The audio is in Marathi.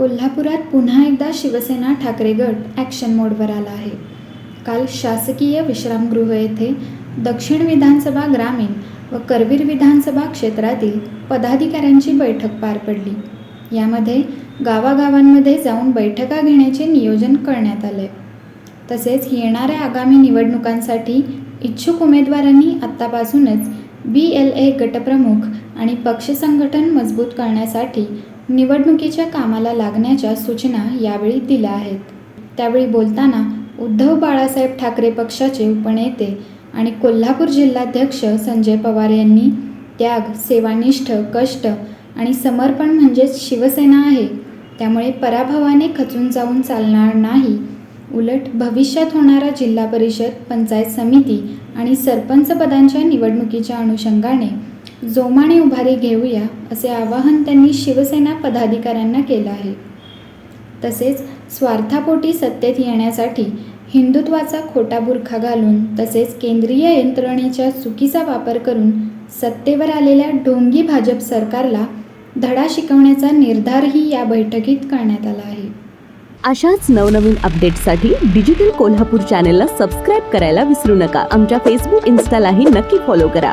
कोल्हापुरात पुन्हा एकदा शिवसेना ठाकरे गट ॲक्शन मोडवर आला आहे. काल शासकीय विश्रामगृह येथे दक्षिण विधानसभा ग्रामीण व करवीर विधानसभा क्षेत्रातील पदाधिकाऱ्यांची बैठक पार पडली. यामध्ये गावागावांमध्ये जाऊन बैठका घेण्याचे नियोजन करण्यात आले. तसेच येणाऱ्या आगामी निवडणुकांसाठी इच्छुक उमेदवारांनी आत्तापासूनच बी एल ए गटप्रमुख आणि पक्ष संघटन मजबूत करण्यासाठी निवडणुकीच्या कामाला लागण्याच्या सूचना यावेळी दिल्या आहेत. त्यावेळी बोलताना उद्धव बाळासाहेब ठाकरे पक्षाचे उपनेते आणि कोल्हापूर जिल्हाध्यक्ष संजय पवार यांनी त्याग सेवानिष्ठ कष्ट आणि समर्पण म्हणजेच शिवसेना आहे. त्यामुळे पराभवाने खचून जाऊन चालणार नाही. उलट भविष्यात होणारा जिल्हा परिषद पंचायत समिती आणि सरपंच पदांच्या निवडणुकीच्या अनुषंगाने जोमाने उभारी घेऊया असे आवाहन त्यांनी शिवसेना पदाधिकाऱ्यांना केलं आहे. तसेच स्वार्थापोटी सत्तेत येण्यासाठी हिंदुत्वाचा खोटा बुरखा घालून तसेच केंद्रीय यंत्रणेच्या चुकीचा वापर करून सत्तेवर आलेल्या ढोंगी भाजप सरकारला धडा शिकवण्याचा निर्धारही या बैठकीत करण्यात आला आहे. अशाच नवनवीन अपडेट्ससाठी डिजिटल कोल्हापूर चॅनेलला सबस्क्राईब करायला विसरू नका. आमच्या फेसबुक इन्स्टालाही नक्की फॉलो करा.